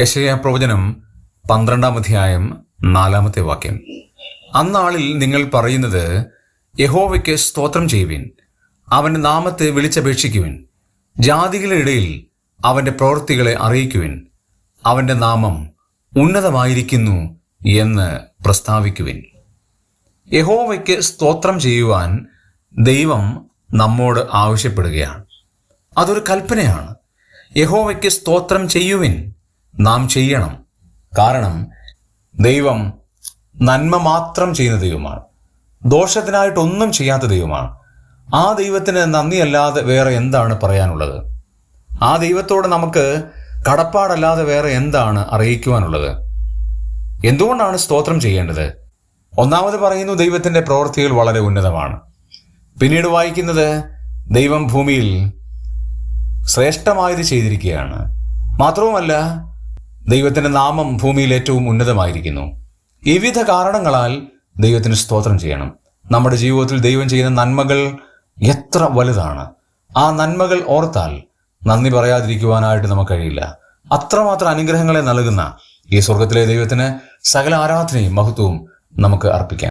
യശയ പ്രവചനം പന്ത്രണ്ടാം അധ്യായം നാലാമത്തെ വാക്യം. അന്നാളിൽ നിങ്ങൾ പറയുന്നത് യഹോവയ്ക്ക് സ്തോത്രം ചെയ്യുവിൻ അവന്റെ നാമത്തെ വിളിച്ചപേക്ഷിക്കുവിൻ ജാതികളുടെ ഇടയിൽ അവന്റെ പ്രവൃത്തികളെ അറിയിക്കുവിൻ അവന്റെ നാമം ഉന്നതമായിരിക്കുന്നു എന്ന് പ്രസ്താവിക്കുവിൻ. യഹോവയ്ക്ക് സ്തോത്രം ചെയ്യുവാൻ ദൈവം നമ്മോട് ആവശ്യപ്പെടുകയാണ്. അതൊരു കൽപ്പനയാണ്. യഹോവയ്ക്ക് സ്തോത്രം ചെയ്യുവിൻ നാം ചെയ്യണം. കാരണം ദൈവം നന്മ മാത്രം ചെയ്യുന്ന ദൈവമാണ്. ദോഷത്തിനായിട്ടൊന്നും ചെയ്യാത്ത ദൈവമാണ്. ആ ദൈവത്തിന് നന്ദിയല്ലാതെ വേറെ എന്താണ് പറയാനുള്ളത്? ആ ദൈവത്തോട് നമുക്ക് കടപ്പാടല്ലാതെ വേറെ എന്താണ് അറിയിക്കുവാനുള്ളത്? എന്തുകൊണ്ടാണ് സ്തോത്രം ചെയ്യേണ്ടത്? ഒന്നാമത് പറയുന്നു ദൈവത്തിന്റെ പ്രവൃത്തികൾ വളരെ ഉന്നതമാണ്. പിന്നീട് വായിക്കുന്നത് ദൈവം ഭൂമിയിൽ ശ്രേഷ്ഠമായത് ചെയ്തിരിക്കുകയാണ്. മാത്രവുമല്ല ദൈവത്തിന്റെ നാമം ഭൂമിയിൽ ഏറ്റവും ഉന്നതമായിരിക്കുന്നു. വിവിധ കാരണങ്ങളാൽ ദൈവത്തിന് സ്തോത്രം ചെയ്യണം. നമ്മുടെ ജീവിതത്തിൽ ദൈവം ചെയ്യുന്ന നന്മകൾ എത്ര വലുതാണ്. ആ നന്മകൾ ഓർത്താൽ നന്ദി പറയാതിരിക്കുവാനായിട്ട് നമുക്ക് കഴിയില്ല. അത്രമാത്രം അനുഗ്രഹങ്ങളെ നൽകുന്ന ഈ സ്വർഗത്തിലെ ദൈവത്തിന് സകല ആരാധനയും മഹത്വവും നമുക്ക് അർപ്പിക്കാം.